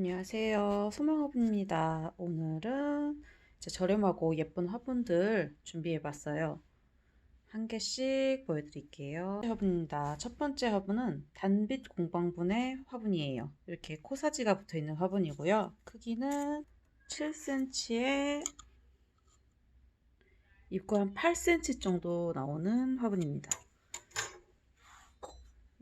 안녕하세요. 소망화분입니다. 오늘은 저렴하고 예쁜 화분들 준비해 봤어요. 한 개씩 보여드릴게요. 화분입니다. 첫 번째 화분은 단빛 공방분의 화분이에요. 이렇게 코사지가 붙어 있는 화분이고요. 크기는 7cm에 입구 한 8cm 정도 나오는 화분입니다.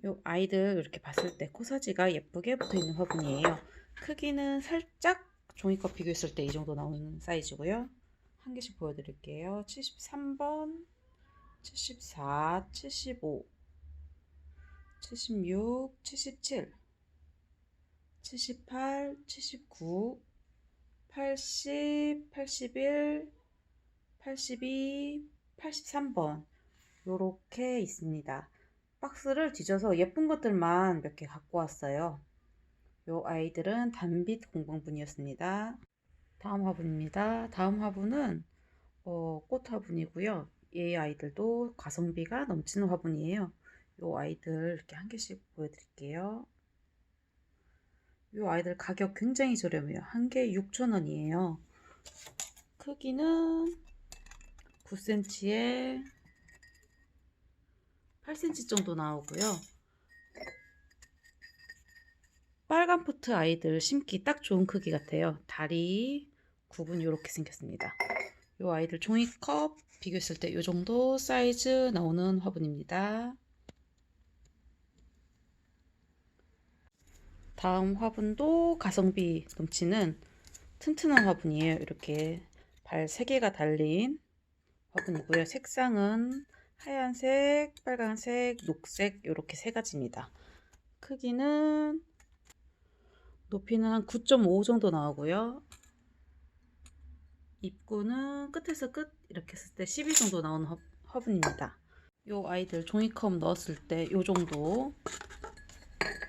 요 아이들 이렇게 봤을 때 코사지가 예쁘게 붙어 있는 화분이에요. 크기는 살짝 종이컵 비교했을 때 이 정도 나오는 사이즈고요. 한 개씩 보여드릴게요. 73번, 74, 75, 76, 77, 78, 79, 80, 81, 82, 83번 요렇게 있습니다. 박스를 뒤져서 예쁜 것들만 몇 개 갖고 왔어요. 요 아이들은 단빛 공방분이었습니다. 다음 화분입니다. 다음 화분은 어, 꽃 화분이고요. 이 아이들도 가성비가 넘치는 화분이에요. 요 아이들 이렇게 한 개씩 보여드릴게요. 요 아이들 가격 굉장히 저렴해요. 한 개 6,000원이에요. 크기는 9cm에 8cm 정도 나오고요. 빨간 포트 아이들 심기 딱 좋은 크기 같아요. 다리 구분 이렇게 생겼습니다. 이 아이들 종이컵 비교했을 때 이 정도 사이즈 나오는 화분입니다. 다음 화분도 가성비 넘치는 튼튼한 화분이에요. 이렇게 발 3개가 달린 화분이고요. 색상은 하얀색, 빨간색, 녹색 이렇게 세 가지입니다. 크기는 높이는 한 9.5 정도 나오고요. 입구는 끝에서 끝 이렇게 했을 때 12 정도 나오는 화, 화분입니다. 요 아이들 종이컵 넣었을 때 요 정도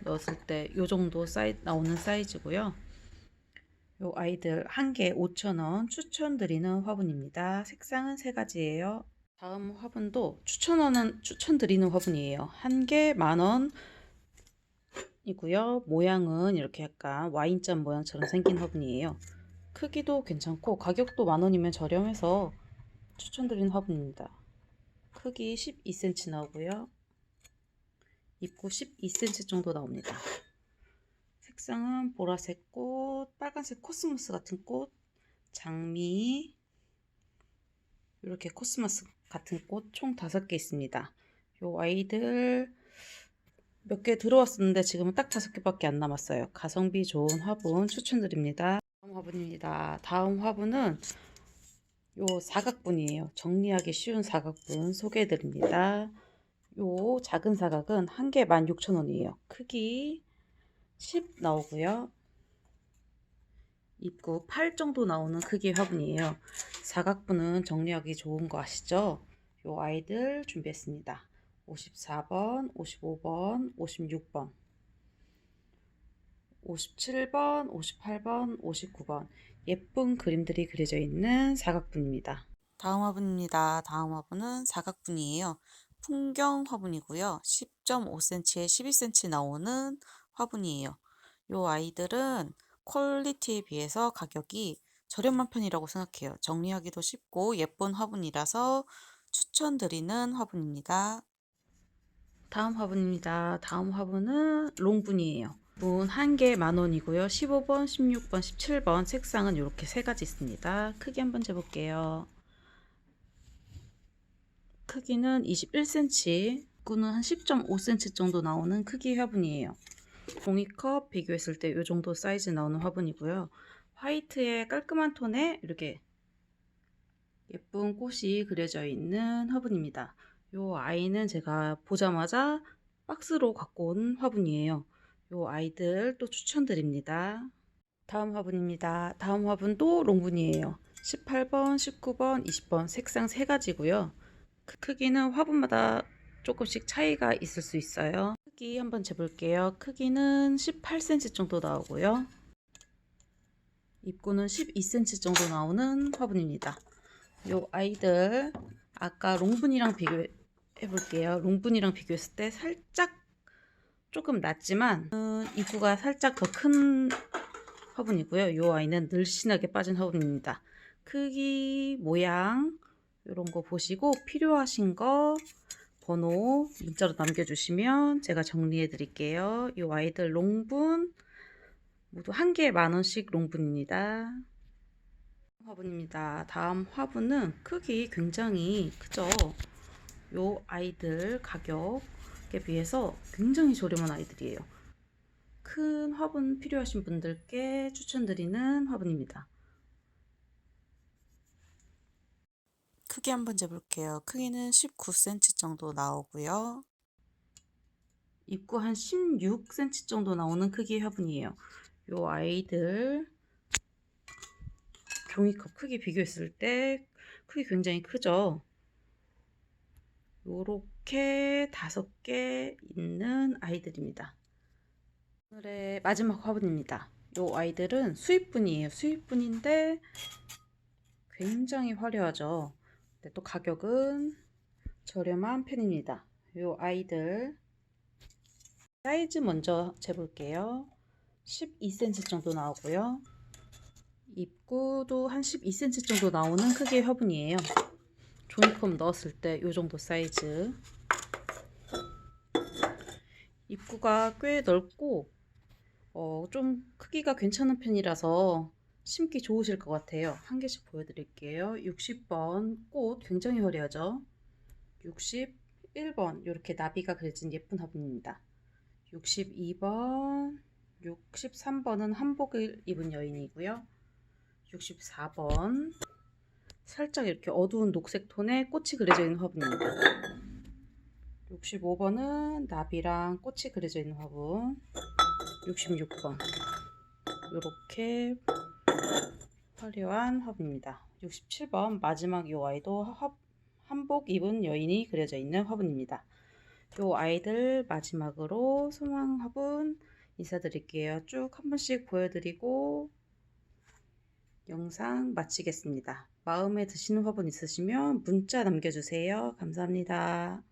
넣었을 때 요 정도 사이 나오는 사이즈고요. 요 아이들 한 개 5,000원 추천드리는 화분입니다. 색상은 세 가지예요. 다음 화분도 추천하는 추천드리는 화분이에요. 한 개 만원 이고요. 모양은 이렇게 약간 와인잔 모양처럼 생긴 화분이에요. 크기도 괜찮고 가격도 만원이면 저렴해서 추천드리는 화분입니다. 크기 12cm 나오고요. 입구 12cm 정도 나옵니다. 색상은 보라색 꽃, 빨간색 코스모스 같은 꽃, 장미, 이렇게 코스모스 같은 꽃 총 5개 있습니다. 요 아이들 몇 개 들어왔었는데 지금은 딱 5개밖에 안 남았어요. 가성비 좋은 화분 추천드립니다. 다음 화분입니다. 다음 화분은 요 사각분이에요. 정리하기 쉬운 사각분 소개해드립니다. 요 작은 사각은 한 개 16,000원이에요. 크기 10 나오고요. 입구 8 정도 나오는 크기의 화분이에요. 사각분은 정리하기 좋은 거 아시죠? 요 아이들 준비했습니다. 54번, 55번, 56번, 57번, 58번, 59번 예쁜 그림들이 그려져 있는 사각분입니다. 다음 화분입니다. 다음 화분은 사각분이에요. 풍경 화분이고요. 10.5cm에 12cm 나오는 화분이에요. 요 아이들은 퀄리티에 비해서 가격이 저렴한 편이라고 생각해요. 정리하기도 쉽고 예쁜 화분이라서 추천드리는 화분입니다. 다음 화분입니다. 다음 화분은 롱분이에요. 분 한 개 만원이고요. 15번, 16번, 17번 색상은 이렇게 세 가지 있습니다. 크기 한번 재볼게요. 크기는 21cm, 구는 한 10.5cm 정도 나오는 크기 화분이에요. 종이컵 비교했을 때 이 정도 사이즈 나오는 화분이고요. 화이트의 깔끔한 톤에 이렇게 예쁜 꽃이 그려져 있는 화분입니다. 이 아이는 제가 보자마자 박스로 갖고 온 화분이에요. 이 아이들 또 추천드립니다. 다음 화분입니다. 다음 화분도 롱분이에요. 18번, 19번, 20번 색상 세 가지고요. 크기는 화분마다 조금씩 차이가 있을 수 있어요. 크기 한번 재볼게요. 크기는 18cm 정도 나오고요. 입구는 12cm 정도 나오는 화분입니다. 요 아이들 아까 롱분이랑 비교 해 볼게요. 롱분이랑 비교했을 때 살짝 조금 낮지만 입구가 살짝 더 큰 화분이고요. 이 아이는 늘씬하게 빠진 화분입니다. 크기, 모양 이런 거 보시고 필요하신 거 번호 문자로 남겨주시면 제가 정리해 드릴게요. 이 아이들 롱분 모두 한 개에 만 원씩 롱분입니다. 화분입니다. 다음 화분은 크기 굉장히 크죠. 요 아이들 가격에 비해서 굉장히 저렴한 아이들이에요. 큰 화분 필요하신 분들께 추천드리는 화분입니다. 크기 한번 재볼게요. 크기는 19cm 정도 나오고요. 입구 한 16cm 정도 나오는 크기의 화분이에요. 요 아이들 종이컵 크기 비교했을 때 크기 굉장히 크죠. 요렇게 다섯 개 있는 아이들입니다. 오늘의 마지막 화분입니다. 요 아이들은 수입분이에요. 수입분인데 굉장히 화려하죠. 근데 또 가격은 저렴한 편입니다. 요 아이들 사이즈 먼저 재볼게요. 12cm 정도 나오고요. 입구도 한 12cm 정도 나오는 크기의 화분이에요. 종이컵 넣었을 때요 정도 사이즈. 입구가 꽤 넓고 어, 좀 크기가 괜찮은 편이라서 심기 좋으실 것 같아요. 한 개씩 보여드릴게요. 60번 꽃 굉장히 화려하죠. 61번 이렇게 나비가 그려진 예쁜 화분입니다. 62번, 63번은 한복을 입은 여인이고요. 64번 살짝 이렇게 어두운 녹색 톤의 꽃이 그려져 있는 화분입니다. 65번은 나비랑 꽃이 그려져 있는 화분. 66번 이렇게 화려한 화분입니다. 67번 마지막 이 아이도 화, 한복 입은 여인이 그려져 있는 화분입니다. 이 아이들 마지막으로 소망 화분 인사드릴게요. 쭉 한 번씩 보여드리고 영상 마치겠습니다. 마음에 드시는 화분 있으시면 문자 남겨주세요. 감사합니다.